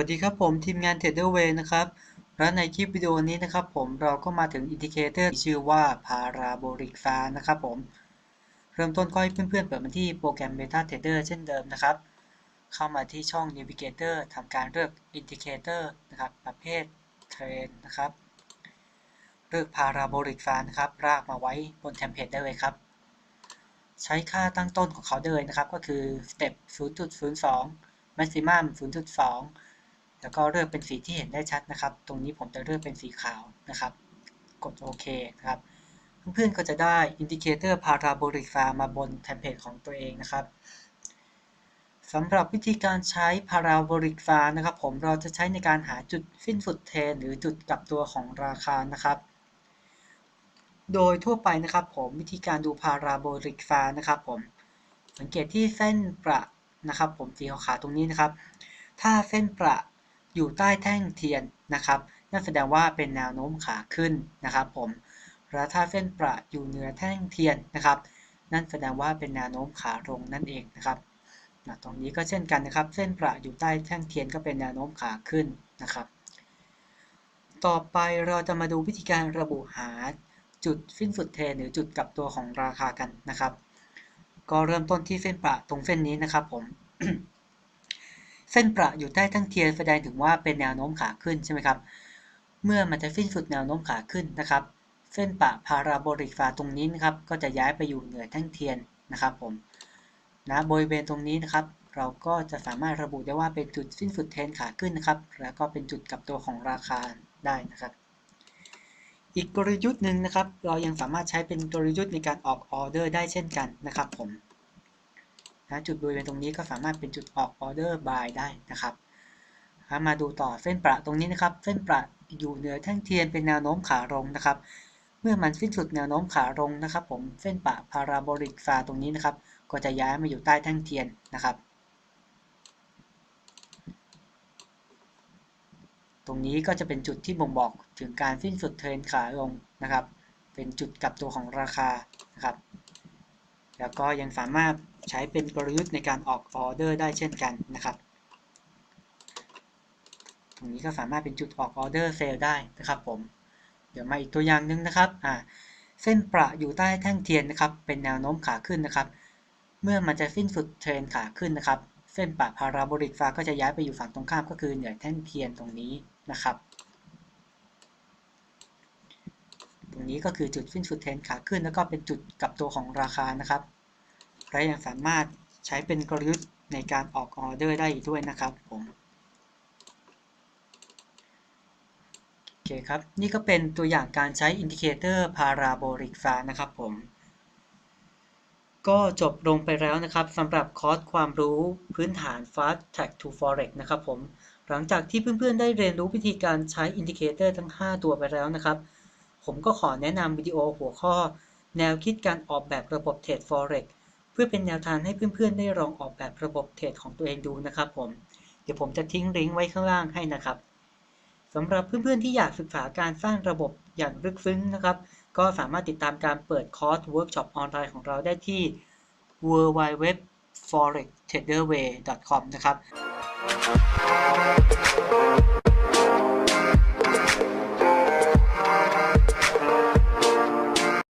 วัสดีครับผมทีมงาน TraderWay นะครับ และในคลิปวิดีโอนี้นะครับผมเราก็มาถึงอินดิเคเตอร์ชื่อว่า Parabolic f a นะครับผม เริ่มต้นก็ให้เพื่อนๆเปิดมาที่โปรแกรม MetaTrader เช่นเดิมนะครับ เข้ามาที่ช่อง Navigator ทำการเลือก Indicator นะครับ ประเภท Trend นะครับ เลือก Parabolic f a นะครับรากมาไว้บนเทมเพลตได้เลยครับ ใช้ค่าตั้งต้นของเขาเลยนะครับ ก็คือ Step 0.02 Maximum 0.2 แล้วก็เลือกเป็นสีที่เห็นได้ชัดนะครับ ตรงนี้ผมจะเลือกเป็นสีขาวนะครับ กดโอเคนะครับ เพื่อนๆก็จะได้อินดิเคเตอร์ Parabolic f a มาบนเทมเพลตของตัวเองนะครับสำหรับวิธีการใช้ Parabolic f a นะครับผมเราจะใช้ในการหาจุดสิ้นสุดเทน หรือจุดกลับตัวของราคานะครับโดยทั่วไปนะครับผมวิธีการดู Parabolic f a นะครับผมสังเกตที่เส้นประนะครับผมสีขาวๆตรงนี้นะครับ ถ้าเส้นประ อยู่ใต้แท่งเทียนนะครับนั่นแสดงว่าเป็นแนวโน้มขาขึ้นนะครับผมแล้วถ้าเส้นประอยู่เหนือแท่งเทียนนะครับ นั่นแสดงว่าเป็นแนวโน้มขาลงนั่นเองนะครับนะตรงนี้ก็เช่นกันนะครับ เส้นประอยู่ใต้แท่งเทียนก็เป็นแนวโน้มขาขึ้นนะครับ ต่อไปเราจะมาดูวิธีการระบุหาจุดสิ้นสุดเทรนหรือจุดกลับตัวของราคากันนะครับ ก็เริ่มต้นที่เส้นประตรงเส้นนี้นะครับผม ส้นประอยู่ใต้ทั้งเทียนแสดงถึงว่าเป็นแนวโน้มขาขึ้นใช่ไหมครับ เมื่อมันจะสิ้นสุดแนวโน้มขาขึ้นนะครับ เส้นประพาราโบลิกฟาตรงนี้นะครับ ก็จะย้ายไปอยู่เหนือแท่งเทียนนะครับผมนะบริเวณตรงนี้นะครับ เราก็จะสามารถระบุได้ว่าเป็นจุดสิ้นสุดเทรนขาขึ้นนะครับ แล้วก็เป็นจุดกับตัวของราคาได้นะครับ อีกกลยุทธ์หนึ่งนะครับ เรายังสามารถใช้เป็นกลยุทธ์ในการออกออเดอร์ได้เช่นกันนะครับผม นะจุดบริเวณตรงนี้ก็สามารถเป็นจุดออกออเดอร์บายได้นะครับมาดูต่อเส้นประตรงนี้นะครับ เส้นประอยู่เหนือแท่งเทียนเป็นแนวโน้มขาลงนะครับ เมื่อมันสิ้นสุดแนวโน้มขาลงนะครับ ผมเส้นประพาราโบลิกฟาตรงนี้นะครับ ก็จะย้ายมาอยู่ใต้แท่งเทียนนะครับ ตรงนี้ก็จะเป็นจุดที่บ่งบอกถึงการสิ้นสุดเทรนขาลงนะครับ เป็นจุดกลับตัวของราคานะครับ แล้วก็ยังสามารถใช้เป็นกลยุทธ์ในการออกออเดอร์ได้เช่นกันนะครับตรงนี้ก็สามารถเป็นจุดออกออเดอร์เซลได้นะครับผม เดี๋ยวมาอีกตัวอย่างหนึ่งนะครับอ่าเส้นประอยู่ใต้แท่งเทียนนะครับ เป็นแนวโน้มขาขึ้นนะครับ เมื่อมันจะสิ้นสุดเทรนขาขึ้นนะครับ เส้นประพาราโบลิกฟ้าก็จะย้ายไปอยู่ฝั่งตรงข้ามก็คือเหนือแท่งเทียนตรงนี้นะครับ ตรงนี้ก็คือจุดสิ้นสุดเทรนขาขึ้น แล้วก็เป็นจุดกับตัวของราคานะครับและยังสามารถใช้เป็นกลยุทธ์ในการออกออเดอร์ได้อีกด้วยนะครับผมโอเคครับ นี่ก็เป็นตัวอย่างการใช้อินดิเคเตอร์พาราโบลิกฟ้านะครับผม ก็จบลงไปแล้วนะครับสำหรับคอร์สความรู้พื้นฐาน Fast Track to Forex นะครับผม หลังจากที่เพื่อนๆได้เรียนรู้วิธีการใช้อินดิเคเตอร์ทั้ง 5 ตัวไปแล้วนะครับ ผมก็ขอแนะนำวิดีโอหัวข้อ แนวคิดการออกแบบระบบเทรด Forex เพื่อเป็นแนวทางให้เพื่อนๆ ได้ลองออกแบบระบบเทรดของตัวเองดูนะครับผม เดี๋ยวผมจะทิ้งลิงก์ไว้ข้างล่างให้นะครับสำหรับเพื่อนๆ ที่อยากศึกษาการสร้างระบบอย่างลึกซึ้งนะครับ ก็สามารถติดตามการเปิดคอร์สเวิร์กช็อปออนไลน์ของเราได้ที่ w w w f o r e x t r a d e r w a y c o m นะครับ